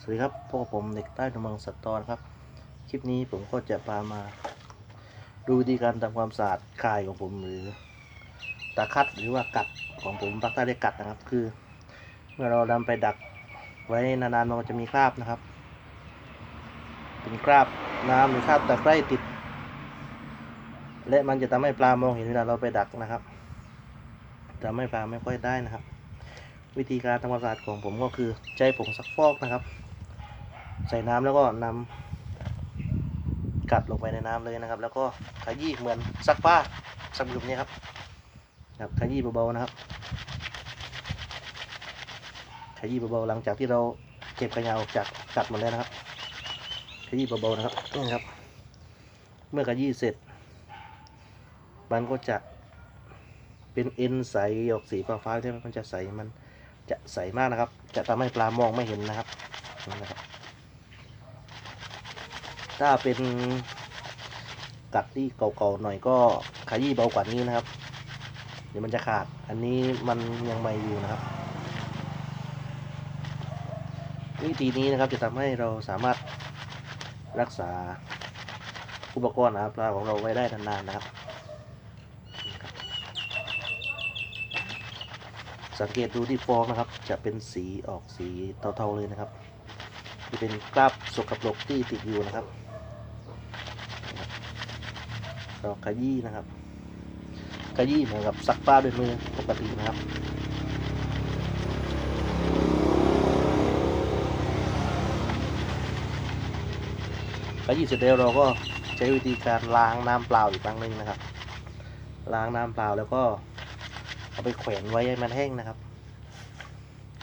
สวัสดีครับพวกผมเด็กใต้ดงเมืองสัตว์ตอนครับ คลิปนี้ผมก็จะพามา ดูวิธีการทำความสะอาดคายของผมหรือตาคัดหรือว่ากัดของผมภาคใต้เรียกกัดนะครับ คือ เมื่อเรานำไปดักไว้นานๆมันจะมีคราบนะครับ เป็นคราบน้ำหรือคราบตะไคร่ติด และมันจะทำให้ปลามองเห็นเวลาเราไปดักนะครับทำให้ปลาไม่ค่อยได้นะครับ วิธีการทำความสะอาดของผมก็คือใช้ผงซักฟอกนะครับ ใส่น้ำแล้วก็นำกัดลงไปในน้ำเลยนะครับ แล้วก็ขยี้เหมือนซักผ้าซักแบบนี้ครับครับขยี้เบาๆนะครับขยี้เบาๆหลังจากที่เราเก็บกระยาออกจากกัดหมดแล้วนะครับขยี้เบาๆนะครับนี่ครับ เมื่อขยี้เสร็จ มันก็จะเป็นเอ็นใสออกสีฟ้าๆใช่ไหมมันจะใสมันจะใสมากนะครับ จะทำให้ปลามองไม่เห็นนะครับนะครับ ถ้าเป็นกัดที่เก่าๆหน่อยก็ขยี้เบากว่านี้นะครับ เดี๋ยวมันจะขาด อันนี้มันยังใหม่อยู่นะครับ วิธีนี้นะครับจะทำให้เราสามารถรักษาอุปกรณ์หาปลาของเราไว้ได้นานๆนะครับ สังเกตดูที่ฟองนะครับ จะเป็นสีออกสีเทาๆเลยนะครับจะเป็นคราบสกปรกที่ติดอยู่นะครับ เราขยี้นะครับ ขยี้เหมือนกับซักผ้าด้วยมือปกตินะครับขยี้เสร็จแล้วเราก็ใช้วิธีการล้างน้ำเปล่าอีกครั้งหนึ่งนะครับ ล้างน้ำเปล่าแล้วก็เอาไปแขวนไว้ให้มันแห้งนะครับ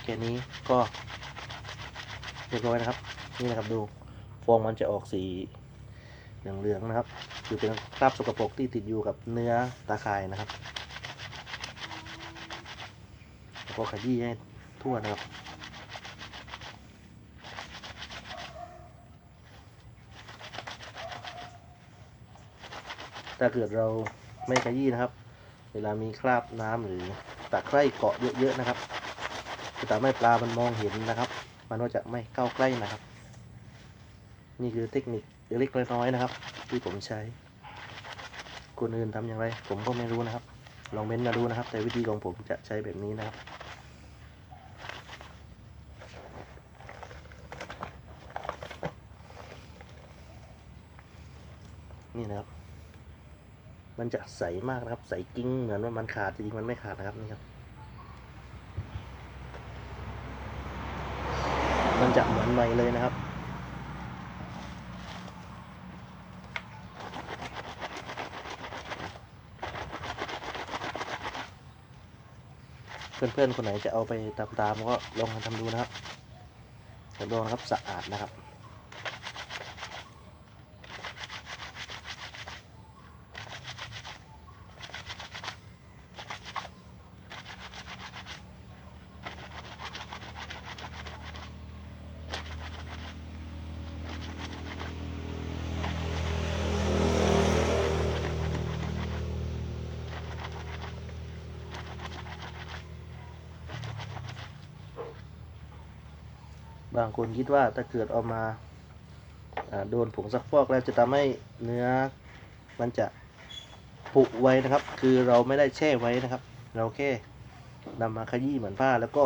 แค่นี้ก็เรียบร้อยนะครับ นี่นะครับดูฟองมันจะออกสีเหลืองๆนะครับ คือเป็นคราบสกปรกที่ติดอยู่กับเนื้อตาข่ายนะครับแล้วก็ขยี้ให้ทั่วนะครับถ้าเกิดเราไม่ขยี้นะครับ เวลามีคราบน้ำหรือตะไคร่เกาะเยอะๆนะครับจะทำให้ปลามันมองเห็นนะครับ มันก็จะไม่เข้าใกล้นะครับ นี่คือเทคนิคเล็กๆน้อยๆนะครับ ที่ผมใช้คนอื่นทำอย่างไร ผมก็ไม่รู้นะครับ ลองเม้นต์มาดูนะครับ แต่วิธีของผมจะใช้แบบนี้นะครับนี่นะครับ มันจะใสมากนะครับ ใสกิ้งเหมือนว่ามันขาดจริงๆมันไม่ขาดนะครับนี่ครับ มันจะเหมือนใหม่เลยนะครับ เพื่อนๆคนไหนจะเอาไปตามๆก็ลองทำดูนะครับรับรองนะครับสะอาดนะครับ บางคนคิดว่าถ้าเกิดเอามาโดนผงซักฟอกแล้วจะทำให้เนื้อมันจะผุไว้นะครับ คือเราไม่ได้แช่ไว้นะครับ เราแค่นำมาขยี้เหมือนผ้า แล้วก็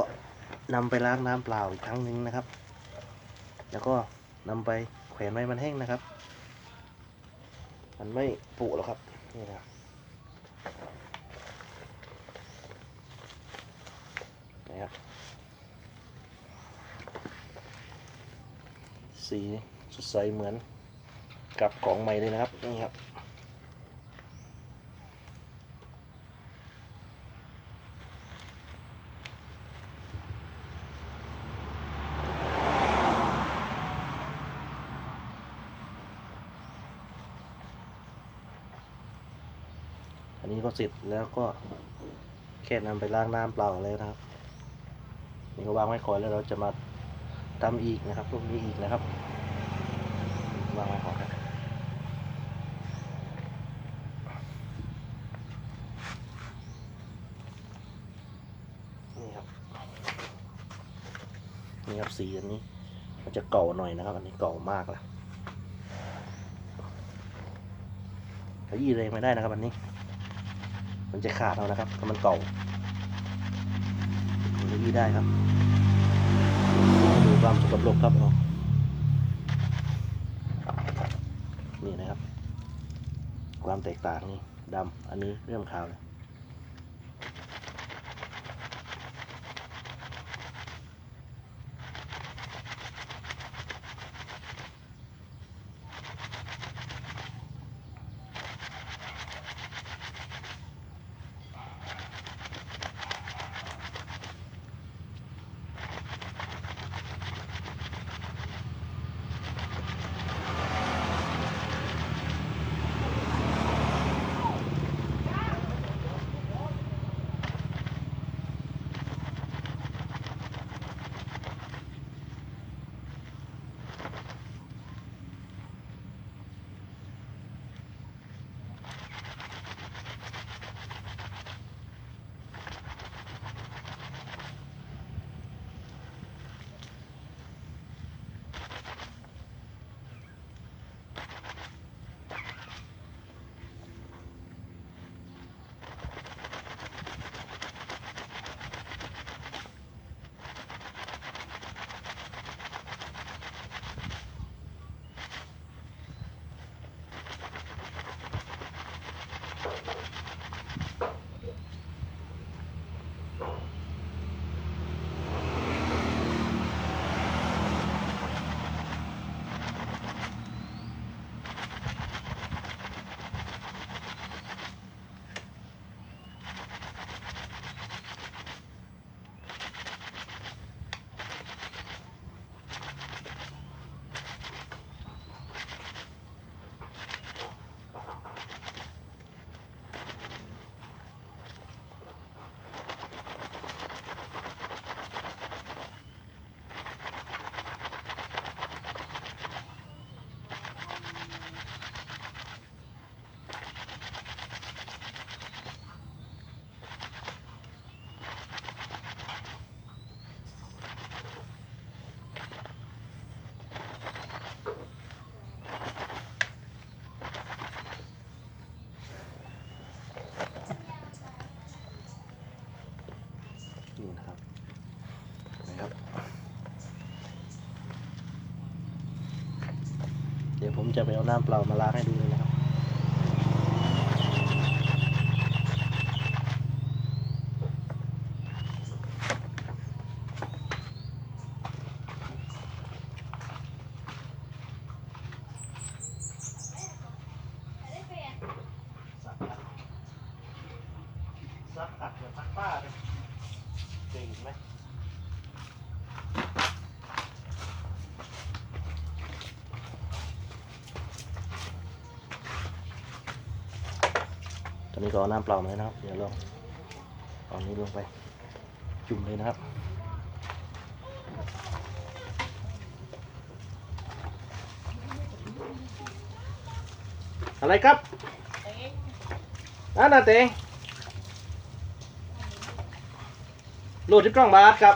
นำไปล้างน้ำเปล่าอีกครั้งหนึ่งนะครับ แล้วก็นำไปแขวนไว้มันแห้งนะครับ มันไม่ผุหรอกครับนี่นะนะครับ สีสดใสเหมือนกับของใหม่เลยนะครับนี่ครับอันนี้ก็เสร็จแล้วก็แค่นำไปล้างน้ำเปล่าแล้วนะครับ นี่ก็วางไว้ก่อนแล้วเราจะมา ทำอีกนะครับพวกนี้อีกนะครับวางไว้ก่อนครับนี่ครับนี่ครับสีอันนี้มันจะเก่าหน่อยนะครับ อันนี้เก่ามากแล้วขยี้เลยไม่ได้นะครับอันนี้ มันจะขาดเอานะครับถ้ามันเก่าขยี้ได้ครับ ความสกปรกครับเอานี่นะครับ ความแตกต่างนี่ดำอันนี้เริ่มขาวแล้ว จะไปเอาน้ำเปล่ามาล้างให้ดูเลยนะครับ ซักอัดเหมือนซักผ้าเลยเจ๋งไหมต อนนี้ก็เอาน้ำเปล่ามาเลยนะครับ เดี๋ยวลองเอานี้ลงไป จุ่มเลยนะครับอะไรครับนั่นน่ะเตงโหลดที่กล้องบาทครับ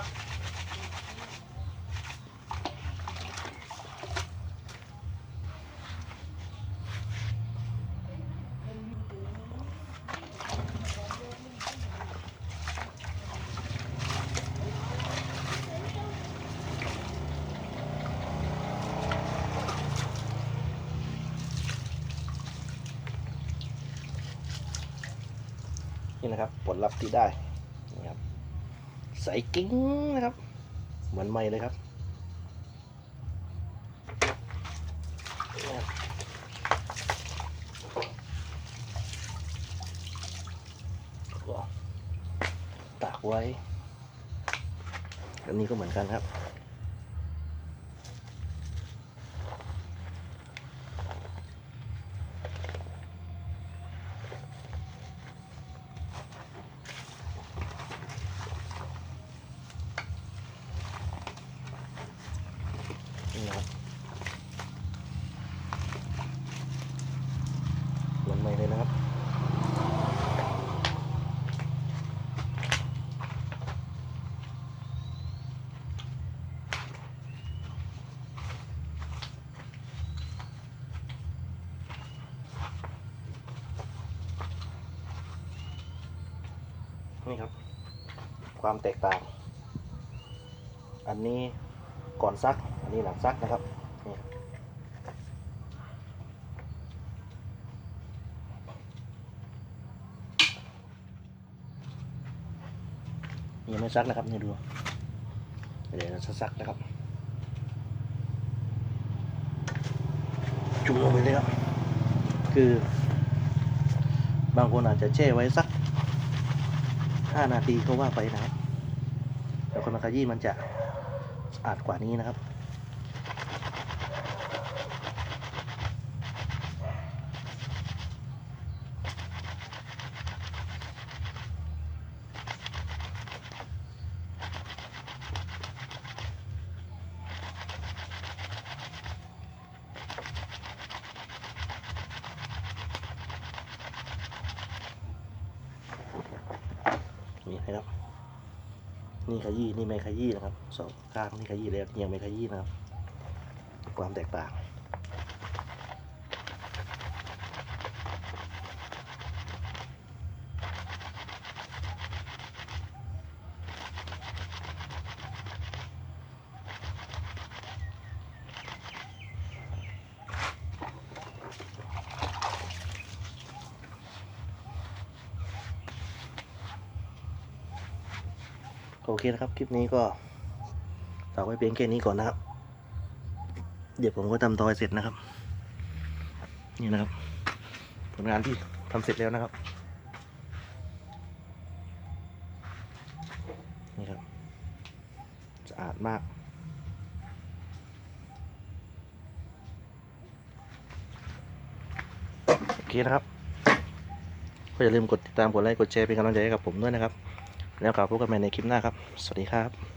นี่นะครับ ผลลัพธ์ที่ได้นี่ครับใส่กิ้งนะครับ เหมือนไม่เลยครับ ก็ตากไว้ อันนี้ก็เหมือนกันครับ วันใหม่เลยนะครับนี่ครับ ความแตกต่าง อันนี้ก่อนซัก อันนี้หลังซักนะครับ ยังไม่ซักนะครับนี่ดูเดี๋ยวจะซักนะครับ จุ่มลงไปเลยครับ คือบางคนอาจจะแช่ไว้สักห้านาทีก็ว่าไปนะครับแต่คนมาขยี้มันจะสะอาดกว่านี้นะครับ นี่นะครับ นี่ขยี้นี่ไม่ขยี้นะครับสองข้างนี่ขยี้แล้วนี่ยังไม่ขยี้นะครับ ความแตกต่าง โอเคนะครับ คลิปนี้ก็ฝากไว้เพียงแค่นี้ก่อนนะครับ เดี๋ยวผมก็ทำตอยเสร็จนะครับ นี่นะครับ ผลงานที่ทำเสร็จแล้วนะครับ นี่ครับสะอาดมากโอเคนะครับก็อย่าลืมกดติดตามกดไลค์กดแชร์เป็นกำลังใจให้กับผมด้วยนะครับ แล้วกลับพบกันใหม่ในคลิปหน้าครับ สวัสดีครับ